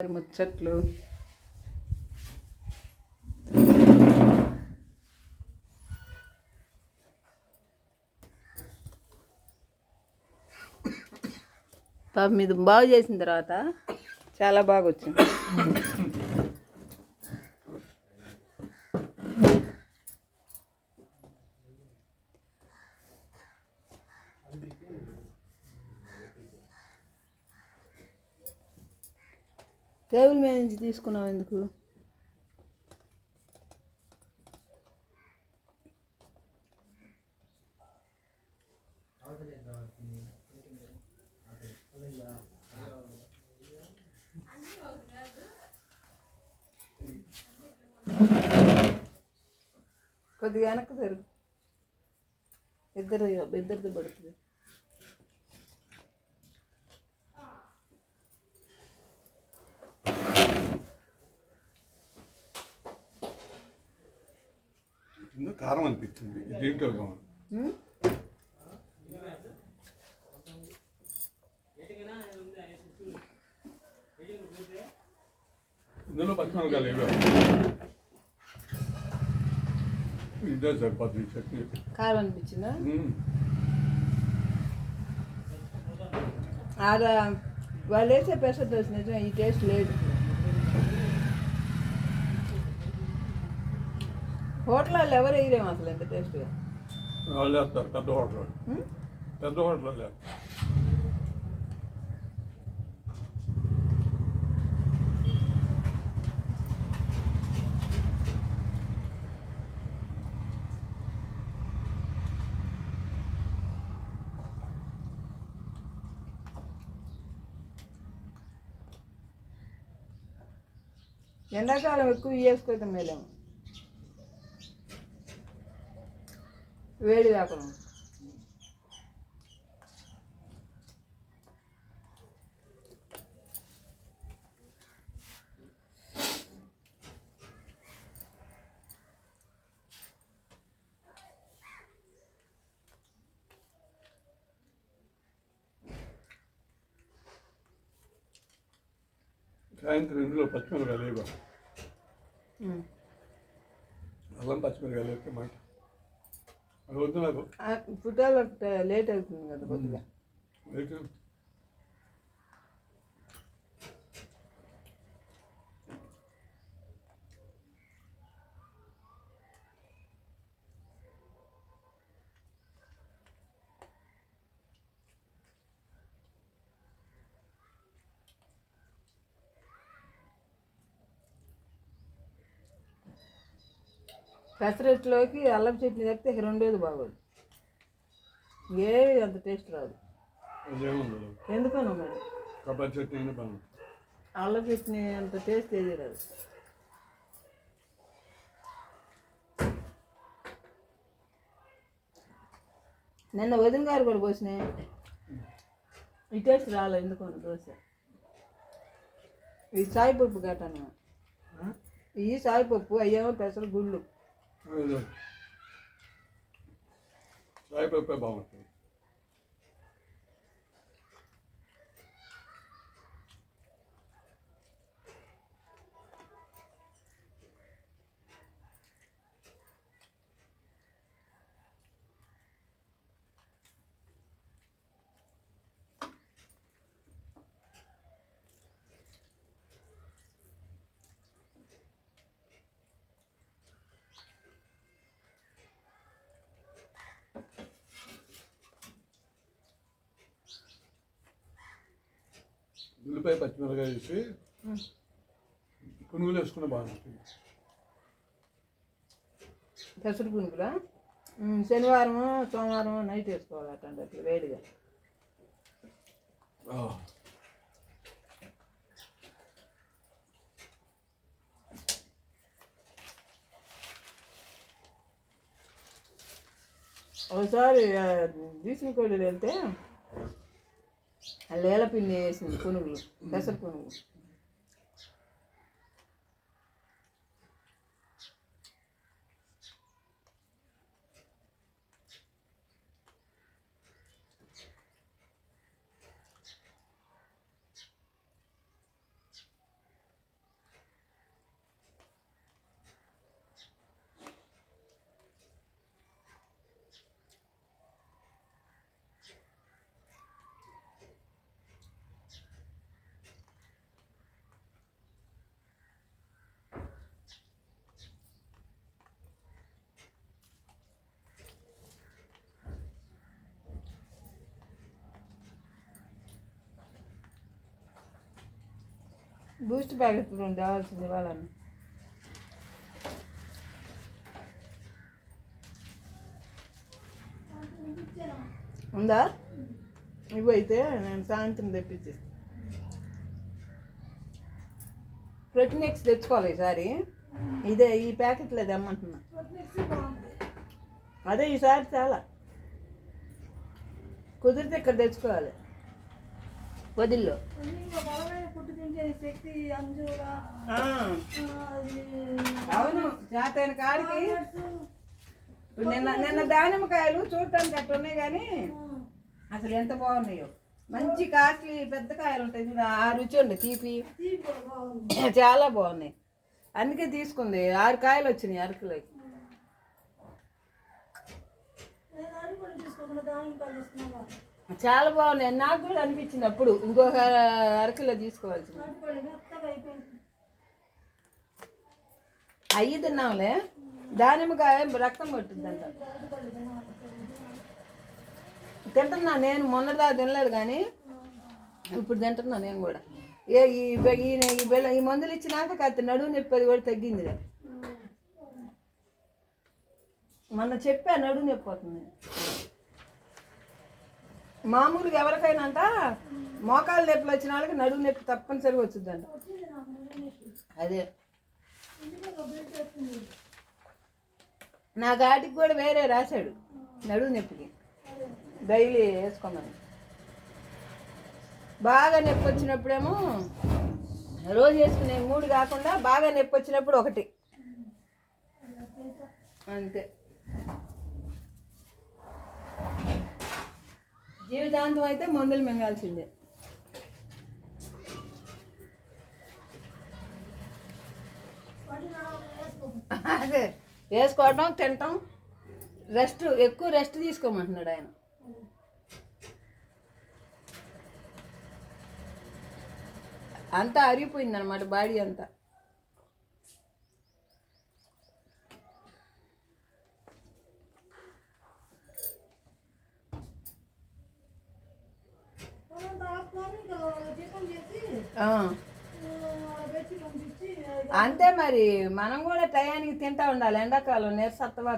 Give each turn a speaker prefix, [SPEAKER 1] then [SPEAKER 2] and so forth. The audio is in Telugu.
[SPEAKER 1] మరి ముచ్చట్లు. పాప మీద బాగు చేసిన తర్వాత చాలా బాగా వచ్చింది టేబుల్ మీద నుంచి తీసుకున్నావు ఎందుకు? కొద్దిగా వెనక్కి జరుగు ఇద్దరు ఇద్దరిది పడుతుంది.
[SPEAKER 2] కారం అనిపించింది దీంట్లో? ఇందులో పచ్చిమిరకాయలు ఇవ్వ ఇదే సరిపోతుంది చట్నీ.
[SPEAKER 1] కారం అనిపించిందా. ఆడ వాళ్ళు వేసే పెసర్ దోశ నిజం ఈ టేస్ట్ లేదు. హోటల్లో ఎవరు వేయరేమో అసలు ఎంత టేస్ట్గా?
[SPEAKER 2] వాళ్ళు వేస్తారు పెద్ద హోటల్? పెద్ద హోటల్ లేదు
[SPEAKER 1] ఎండాకాలం ఎక్కువ వేసుకుంటే మేలేము. వేడి కాకుండా.
[SPEAKER 2] సాయంత్రం ఇందులో పచ్చిమిరకాయలు
[SPEAKER 1] ఉం.
[SPEAKER 2] అల్లం పచ్చిమిరకాయలు వేస్తే మాట వద్దు నాకు.
[SPEAKER 1] పుట్టాలు లేట్ అవుతుంది కదా కొద్దిగా.
[SPEAKER 2] అయితే
[SPEAKER 1] పెసరట్టులోకి అల్లం చట్నీ తప్పితే ఇక రెండోది బాగోదు. ఏవి అంత టేస్ట్ రాదు. ఎందుకనో మరి?
[SPEAKER 2] కొబ్బరి చట్నీ బాగుంది
[SPEAKER 1] అల్లం చట్నీ అంత టేస్ట్ ఏది రాదు. నిన్న వదిన గారు కూడా పోసినాయి ఈ టేస్ట్ రాలే ఎందుకని దోశ. ఈ సాయిపప్పు గట్టాను. ఈ సాయిపప్పు అయ్యేమో పెసర గుళ్ళు.
[SPEAKER 2] అదే. సాయిపప్పే బాగుంటుంది ఉల్లిపాయ పచ్చిమిరకాయ వేసి పునుగులు వేసుకున్న బాగుంటుంది
[SPEAKER 1] పెసర పునుగులా ఉమ్, శనివారం సోమవారం నైట్ వేసుకోవాలి అట్లాంటి అట్లా వేడిగా
[SPEAKER 2] ఆ.
[SPEAKER 1] ఒకసారి దీసుకోళ్ళు వెళ్తే ఆ లేల పిండి వేసింది పునుగులు పెసర పునుగులు. బూస్ట్ ప్యాకెట్ రెండు కావాల్సింది ఇవ్వాలన్న. ఉందా? ఇవి అయితే నేను సాయంత్రం తెప్పించి ప్రోటీన్ తెచ్చుకోవాలి ఈసారి. ఇదే ఈ ప్యాకెట్లో తెమ్మంటున్నా అదే ఈసారి చాలా. కుదిరితే ఇక్కడ తెచ్చుకోవాలి. వదిల్లో.
[SPEAKER 3] ఫుడ్ తింటే శక్తి అంజూరా
[SPEAKER 1] ఆ, అవును జాతైన కాడికి. ఇప్పుడు నిన్న నిన్న దానిమ్మకాయలు చూడటానికి అట్లా ఉన్నాయి కానీ అసలు ఎంత బాగున్నాయో. మంచి కాస్ట్లీ పెద్ద కాయలు ఉంటాయి చూడు ఆ రుచి ఉంది తీపి. చాలా బాగున్నాయి. అందుకే తీసుకుంది ఆరు కాయలు వచ్చినాయి
[SPEAKER 3] అరకులు
[SPEAKER 1] చాలా బాగున్నాయి. నాకు కూడా అనిపించింది అప్పుడు ఇంకొక అరకిలో తీసుకోవాల్సింది. అయ్యి తిన్నాంలే. దానిమ్మకాయ రక్తం
[SPEAKER 3] పట్టిందంట
[SPEAKER 1] తింటున్నా నేను మొన్నదా తినలేదు కానీ ఇప్పుడు తింటున్నా నేను కూడా. ఏ ఈ ఈ బెల్ల ఈ మందులు ఇచ్చినాక కాదు నడువు నొప్పి అది కూడా తగ్గిందిలే మొన్న చెప్పా నడువు నొప్పి అవుతుంది మామూలుగా ఎవరికైనా అంట మోకాలు నొప్పులు వచ్చిన వాళ్ళకి నడువు నొప్పి తప్పనిసరిగా వచ్చిందంట
[SPEAKER 3] నడుము.
[SPEAKER 1] అదే. నా గాటికి కూడా వేరే రాశాడు నడువు నొప్పికి. డైలీ వేసుకోమని. బాగా నొప్పి వచ్చినప్పుడేమో రోజు వేసుకునే మూడు కాకుండా బాగా నొప్పి వచ్చినప్పుడు ఒకటి. అంతే. జీవితాంతం అయితే మందులు మింగాల్సిందే. అదే వేసుకోవడం తినటం రెస్ట్ ఎక్కువ రెస్ట్ తీసుకోమంటున్నాడు ఆయన. అంతా అరిగిపోయింది అనమాట బాడీ అంతా. అంతే మరి మనం కూడా టయానికి తింటా ఉండాలి. ఎండాకాలం నీరసత్వా